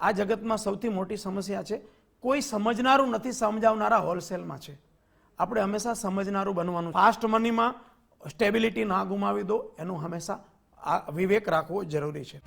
આ જગતમાં સૌથી મોટી સમસ્યા છે, કોઈ સમજનારું નથી સમજાવનારા હોલસેલમાં છે. આપણે હંમેશા સમજનારું બનવાનું. ફાસ્ટ મનીમાં સ્ટેબિલિટી ના ગુમાવી દો, એનું હંમેશા આ વિવેક રાખવો જરૂરી છે.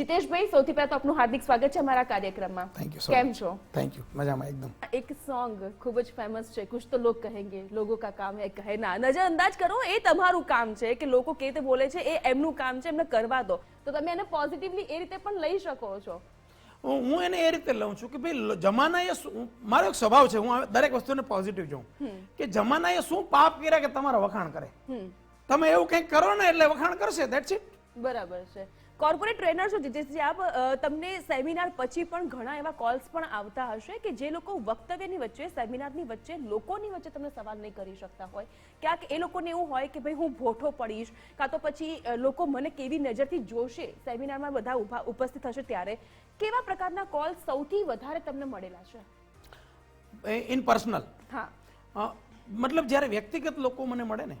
જીતેશભાઈ સૌથી પહેલા તો આપનું હાર્દિક સ્વાગત છે અમારા કાર્યક્રમમાં. થેન્ક યુ કેમ છો? થેન્ક યુ મજામાં એકદમ. એક સોંગ ખૂબ જ ફેમસ છે કુછ તો લોગ કહેંગે લોગો કા કામ હે કહેના નજરઅંદાજ કરો એ તમારું કામ છે કે લોકો કે રીતે બોલે છે એ એમનું કામ છે એમને કરવા દો. તો તમે એને પોઝિટિવલી એ રીતે પણ લઈ શકો છો. હું હું એને એ રીતે લઉં છું કે ભાઈ જમાનાએ શું મારો એક સ્વભાવ છે હું દરેક વસ્તુને પોઝિટિવ જોઉં. કે જમાના એ શું પાપ કર્યા કે તમારા વખાણ કરે. તમે એવું કંઈક કરો ને એટલે વખાણ કરશે દેટ્સ ઇટ બરાબર છે. કોર્પોરેટ ટ્રેનર છો જીતેશજી આપ તમને સેમિનાર પછી પણ ઘણા એવા કોલ્સ પણ આવતા હશે કે જે લોકો વક્તવ્યની વચ્ચે સેમિનારની વચ્ચે લોકોની વચ્ચે તમને સવાલ નહીં કરી શકતા હોય. ક્યાંક એ લોકોને એવું હોય કે ભાઈ હું ભોઠો પડીશ કાં તો પછી લોકો મને કેવી નજરથી જોશે સેમિનારમાં બધા ઊભા ઉપસ્થિત હશે ત્યારે. કેવા પ્રકારના કોલ સૌથી વધારે તમને મળેલા છે? ઇન પર્સનલ હા. મતલબ જ્યારે વ્યક્તિગત લોકો મને મળે ને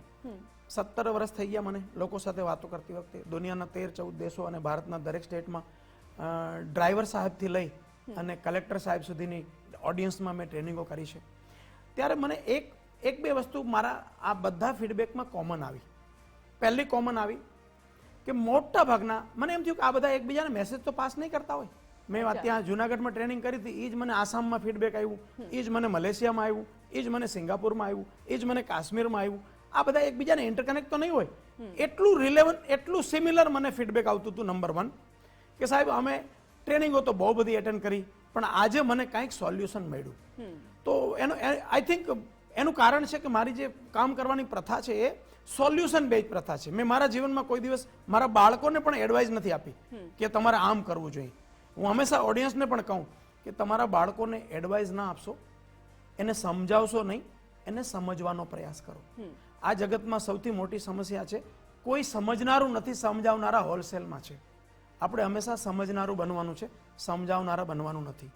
સત્તર વર્ષ થઈ ગયા મને લોકો સાથે વાતો કરતી વખતે દુનિયાના તેર ચૌદ દેશો અને ભારતના દરેક સ્ટેટમાં ડ્રાઈવર સાહેબથી લઈ અને કલેક્ટર સાહેબ સુધીની ઓડિયન્સમાં મેં ટ્રેનિંગો કરી છે. ત્યારે મને એક એક બે વસ્તુ મારા આ બધા ફીડબેકમાં કોમન આવી. પહેલી કોમન આવી કે મોટા ભાગના મને એમ થયું કે આ બધા એકબીજાને મેસેજ તો પાસ નહીં કરતા હોય. મેં ત્યાં જુનાગઢમાં ટ્રેનિંગ કરી હતી એ જ મને આસામમાં ફીડબેક આવ્યું એ જ મને મલેશિયામાં આવ્યું એ જ મને સિંગાપુરમાં આવ્યું એ જ મને કાશ્મીરમાં આવ્યું. આ બધા એકબીજાને ઇન્ટરકનેક્ટ તો નહીં હોય. એટલું રિલેવન એટલું સિમિલર મને ફીડબેક આવતું હતું નંબર વન કે સાહેબ અમે ટ્રેનિંગો તો બહુ બધી એટેન્ડ કરી પણ આજે મને કાંઈક સોલ્યુશન મળ્યું. તો એનું આઈ થિંક એનું કારણ છે કે મારી જે કામ કરવાની પ્રથા છે એ સોલ્યુશન બેઝ પ્રથા છે. મેં મારા જીવનમાં કોઈ દિવસ મારા બાળકોને પણ એડવાઇસ નથી આપી કે તમારે આમ કરવું જોઈએ. હું હંમેશા ઓડિયન્સને પણ કહું કે તમારા બાળકોને એડવાઇસ ના આપશો. એને સમજાવશો નહીં એને સમજવાનો પ્રયાસ કરો. આ જગતમાં સૌથી મોટી સમસ્યા છે કોઈ સમજનારું નથી સમજાવનારા હોલસેલમાં છે. આપણે હંમેશા સમજનારું બનવાનું છે સમજાવનારા બનવાનું નથી.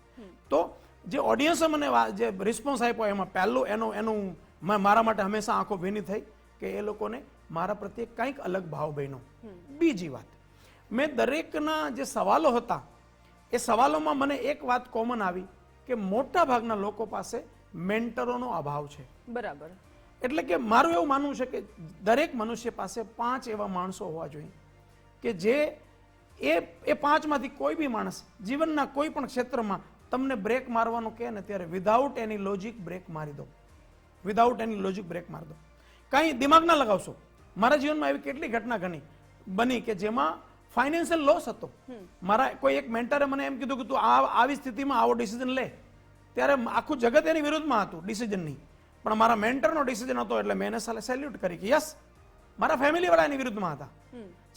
તો જે ઓડિયન્સે મને જે રિસ્પોન્સ આપ્યો એમાં પહેલું એનું એનું મારા માટે હંમેશા આંખો ભીની થઈ કે એ લોકોને મારા પ્રત્યે કંઈક અલગ ભાવ બન્યો. બીજી વાત મેં દરેકના જે સવાલો હતા એ સવાલોમાં મને એક વાત કોમન આવી કે મોટા ભાગના લોકો પાસે મેન્ટરોનો અભાવ છે. બરાબર. એટલે કે મારું એવું માનવું છે કે દરેક મનુષ્ય પાસે પાંચ એવા માણસો હોવા જોઈએ કે જે એ એ પાંચમાંથી કોઈ બી માણસ જીવનના કોઈ પણ ક્ષેત્રમાં તમને બ્રેક મારવાનું કહે ને ત્યારે વિધાઉટ એની લોજિક બ્રેક મારી દો. વિધાઉટ એની લોજિક બ્રેક મારી દો. કાંઈ દિમાગ ના લગાવશો. મારા જીવનમાં એવી કેટલી ઘટના ઘણી બની કે જેમાં ફાઇનાન્શિયલ લોસ હતો. મારા કોઈ એક મેન્ટરે મને એમ કીધું કે તું આ આવી સ્થિતિમાં આવો ડિસિઝન લે. ત્યારે આખું જગત એની વિરુદ્ધમાં હતું ડિસિઝનની પણ મારા મેન્ટરનો ડિસિઝન હતો એટલે મેં એને સાલે સેલ્યુટ કરી કે યસ મારા ફેમિલી વાળા એની વિરુદ્ધમાં હતા.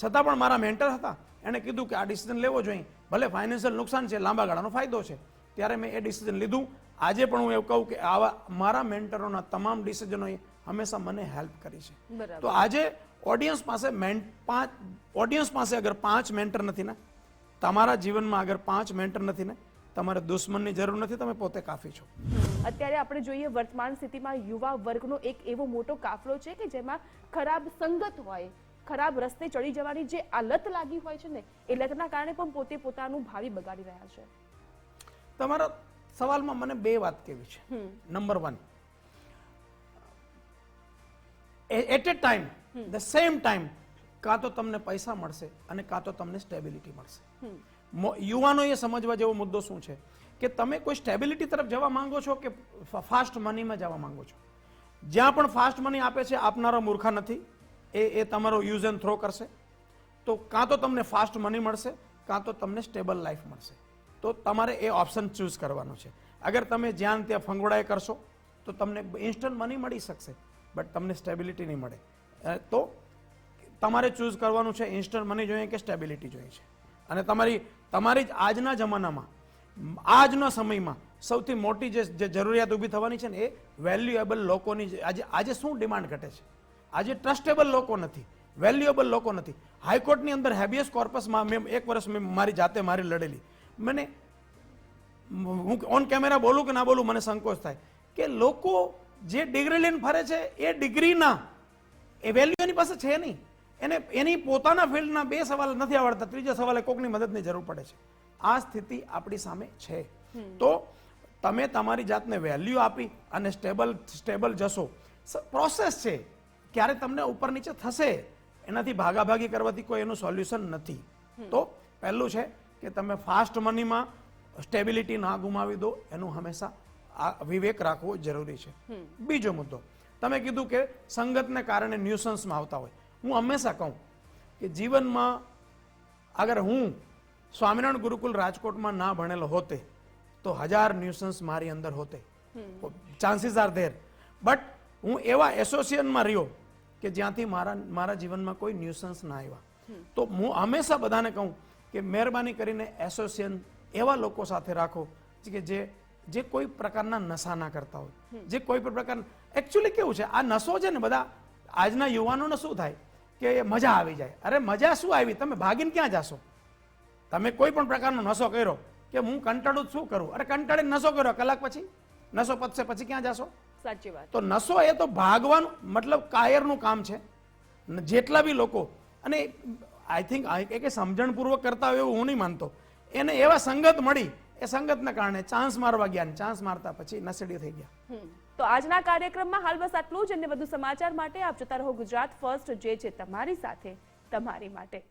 છતાં પણ મારા મેન્ટર હતા. એણે કીધું કે આ ડિસિઝન લેવો જોઈએ. ભલે ફાઇનાન્શિયલ નુકસાન છે લાંબા ગાળાનો ફાયદો છે. ત્યારે મેં એ ડિસિઝન લીધું. આજે પણ હું એવું કહું કે આવા મારા મેન્ટરોના તમામ ડિસિઝનોએ હંમેશા મને હેલ્પ કરી છે. તો આજે ઓડિયન્સ પાસે પાંચ ઓડિયન્સ પાસે અગર પાંચ મેન્ટર નથી ને તમારા જીવનમાં અગર પાંચ મેન્ટર નથી ને તમારે દુશ્મનની જરૂર નથી તમે પોતે કાફી છો. અત્યારે આપણે જોઈએ વર્તમાન સ્થિતિમાં યુવા વર્ગનો એક એવો મોટો કાફલો છે કે જેમાં ખરાબ સંગત હોય ખરાબ રસ્તે ચડી જવાની જે આ લત લાગી હોય છે ને એ લતના કારણે પણ પોતે પોતાનું ભાવિ બગાડી રહ્યા છે. તમારા સવાલમાં મને બે વાત કેવી છે. Number one at a time the same time કાં તો તમને પૈસા મળશે અને કાં તો તમને સ્ટેબિલિટી મળશે. યુવાનોએ સમજવા જેવો મુદ્દો શું છે? કે તમે કોઈ સ્ટેબિલિટી તરફ જવા માંગો છો કે ફાસ્ટ મનીમાં જવા માંગો છો? જ્યાં પણ ફાસ્ટ મની આપે છે, આપનારો મૂર્ખા નથી. એ એ તમારો યુઝ એન્ડ થ્રો કરશે. તો કાં તો તમને ફાસ્ટ મની મળશે, કાં તો તમને સ્ટેબલ લાઈફ મળશે. તો તમારે એ ઓપ્શન ચૂઝ કરવાનો છે. અગર તમે જ્યાં ત્યાં ફંગોળાએ કરશો, તો તમને ઇન્સ્ટન્ટ મની મળી શકશે બટ તમને સ્ટેબિલિટી નહીં મળે. તો તમારે ચૂઝ કરવાનું છે ઇન્સ્ટન્ટ મની જોઈએ કે સ્ટેબિલિટી જોઈએ છે? અને તમારી તમારી જ આજના જમાનામાં, આજના સમયમાં સૌથી મોટી જે જરૂરિયાત ઊભી થવાની છે ને એ વેલ્યુએબલ લોકોની આજે આજે શું ડિમાન્ડ ઘટે છે? આજે ટ્રસ્ટેબલ લોકો નથી વેલ્યુએબલ લોકો નથી. હાઈકોર્ટની અંદર હેબિયસ કોર્પસમાં મેં એક વર્ષ મેં મારી જાતે મારી લડેલી. મને, હું ઓન કેમેરા બોલું કે ના બોલું મને સંકોચ થાય. કે લોકો જે ડિગ્રી લઈને ફરે છે, એ ડિગ્રીના એ વેલ્યુ એની પાસે છે નહીં. એને એની પોતાના ફિલ્ડના બે સવાલ નથી આવડતા ત્રીજો સવાલે કોકની મદદની જરૂર પડે છે. આ સ્થિતિ આપણી સામે છે. તો તમે તમારી જાતને વેલ્યુ આપી અને સ્ટેબલ સ્ટેબલ જશો. પ્રોસેસ છે. ક્યારે તમને ઉપર નીચે થશે એનાથી ભાગાભાગી કરવાથી કોઈ એનું સોલ્યુશન નથી. તો પહેલું છે કે તમે ફાસ્ટ મનીમાં સ્ટેબિલિટી ના ગુમાવી દો એનું હંમેશા આ વિવેક રાખવો જરૂરી છે. બીજો મુદ્દો તમે કીધું કે સંગતને કારણે ન્યુસન્સમાં આવતા હોય. હું હંમેશા કહું કે જીવનમાં અગર હું સ્વામિનારાયણ ગુરુકુલ રાજકોટમાં ના ભણેલો હોતે તો હજાર ન્યુસન્સ મારી અંદર હોતે. ચાન્સીસ આર ધેર બટ હું એવા એસોસિએશનમાં રહ્યો કે જ્યાંથી મારા મારા જીવનમાં કોઈ ન્યુસન્સ ના આવ્યા. તો હું હંમેશા બધાને કહું કે મહેરબાની કરીને એસોસિએશન એવા લોકો સાથે રાખો કે જે જે કોઈ પ્રકારના નશા ના કરતા હોય. જે કોઈ પણ પ્રકાર એકચ્યુઅલી કેવું છે? આ નશો છે ને બધા આજના યુવાનોને શું થાય? કે મજા આવી જાય. અરે મજા શું આવી? તમે ભાગીને ક્યાં જાશો? તમે કોઈ પણ પ્રકારનો નશો કર્યો કે હું કંટાળું જ શું કરું? અરે કંટાળીને નશો કર્યો કલાક પછી? નશો પતશે પછી ક્યાં જાશો? સાચી વાત. તો નશો એ તો ભાગવાનું મતલબ કાયરનું કામ છે. જેટલા બી લોકો અને આઈ થિંક કે સમજણપૂર્વક કરતા હોય એવું હું નહીં માનતો. એને એવા સંગત મળી એ સંગતના કારણે ચાન્સ મારવા ગયા ચાન્સ મારતા પછી નસેડી થઈ ગયા. તો આજના કાર્યક્રમમાં હાલ બસ આટલું જ અને વધુ સમાચાર માટે આપ જતા રહો ગુજરાત ફર્સ્ટ જે છે તમારી સાથે, તમારી માટે.